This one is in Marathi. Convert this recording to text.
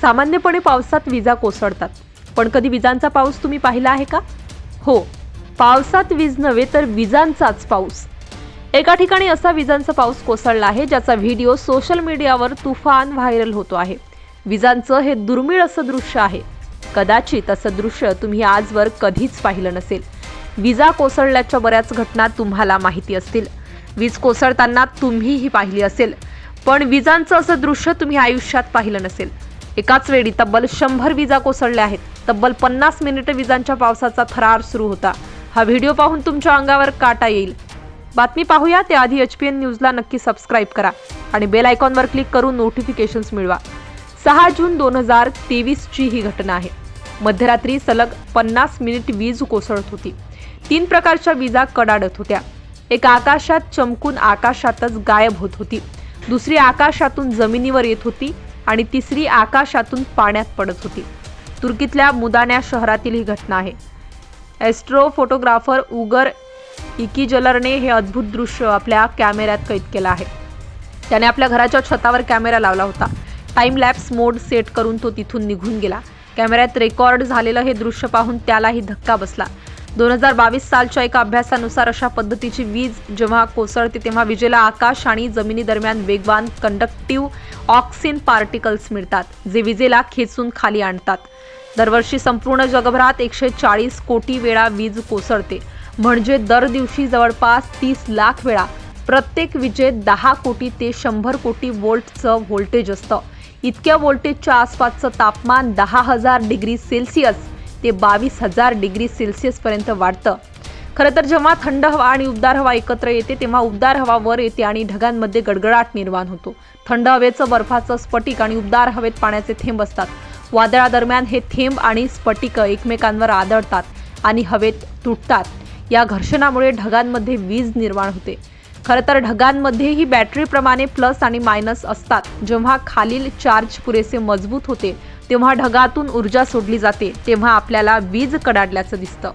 सामान्यपणे पावसात विजा कोसळतात. पण कधी विजांचा पाऊस तुम्ही पाहिला आहे का? हो पावसात वीज नव्हे तर विजांचाच पाऊस. एका ठिकाणी असा विजांचा पाऊस कोसळला आहे ज्याचा व्हिडिओ सोशल मीडियावर तुफान व्हायरल होतो आहे. विजांचं हे दुर्मिळ असं दृश्य आहे. कदाचित असं दृश्य तुम्ही आजवर कधीच पाहिलं नसेल. विजा कोसळल्याच्या बऱ्याच घटना तुम्हाला माहिती असतील. वीज कोसळताना तुम्हीही पाहिली असेल. पण विजांचं असं दृश्य तुम्ही आयुष्यात पाहिलं नसेल. एकाच वेळी तब्बल शंभर विजा कोसळल्या आहेत. तब्बल पन्नास मिनिटं विजांच्या पावसाचा थरार सुरू होता. हा व्हिडिओ पाहून तुमच्या अंगावर काटा येईल. बातमी पाहूया त्याआधी एच पी एन न्यूजला नक्की सबस्क्राईब करा आणि बेल आयकॉनवर क्लिक करून नोटिफिकेशन्स मिळवा. सहा जून दोन हजार तेवीसची ही घटना आहे. मध्यरात्री सलग पन्नास मिनिट वीज कोसळत होती. तीन प्रकारच्या विजा कडाडत होत्या. एक आकाशात चमकून आकाशातच गायब होत होती. दुसरी आकाशातून जमिनीवर येत होती. आणि तिसरी आकाशातून पाण्यात पडत होती. तुर्कीतल्या मुदान्या शहरातील ही घटना आहे. एस्ट्रो फोटोग्राफर उगर इकीजलरने हे अद्भुत दृश्य आपल्या कॅमेऱ्यात कैद केलं आहे. त्याने आपल्या घराच्या छतावर कॅमेरा लावला होता. टाइम लॅप्स मोड सेट करून तो तिथून निघून गेला. कॅमेऱ्यात रेकॉर्ड झालेलं हे दृश्य पाहून त्यालाही धक्का बसला. दोन हजार बावीस सालच्या एका अभ्यासानुसार अशा पद्धतीची वीज जेव्हा कोसळते तेव्हा विजेला आकाश आणि जमिनी दरम्यान वेगवान कंडक्टिव्ह ऑक्सिन पार्टिकल्स मिळतात जे विजेला खेचून खाली आणतात. दरवर्षी संपूर्ण जगभरात एकशे चाळीस कोटी वेळा वीज कोसळते. म्हणजे दर दिवशी जवळपास तीस लाख वेळा. प्रत्येक विजेत दहा कोटी ते शंभर कोटी वोल्टचं व्होल्टेज असतं. इतक्या व्होल्टेजच्या आसपासचं तापमान दहा हजार डिग्री सेल्सिअस. ते बावीस हजार डिग्री सेल्सिअसपर्यंत वाढतं. खरं तर जेव्हा थंड हवा आणि उबदार हवा एकत्र येते तेव्हा उबदार हवा वर येते आणि ढगांमध्ये गडगडाट निर्माण होतो. थंड हवेचं बर्फाचं स्फटिक आणि उबदार हवेत पाण्याचे थेंब असतात. वादळादरम्यान हे थेंब आणि स्फटिक एकमेकांवर आदळतात आणि हवेत तुटतात. या घर्षणामुळे ढगांमध्ये वीज निर्माण होते. खरं तर ढगांमध्येही बॅटरीप्रमाणे प्लस आणि मायनस असतात. जेव्हा खालील चार्ज पुरेसे मजबूत होते तेव्हा ढगातून ऊर्जा सोडली जाते तेव्हा आपल्याला वीज कडाडल्याचं दिसतं.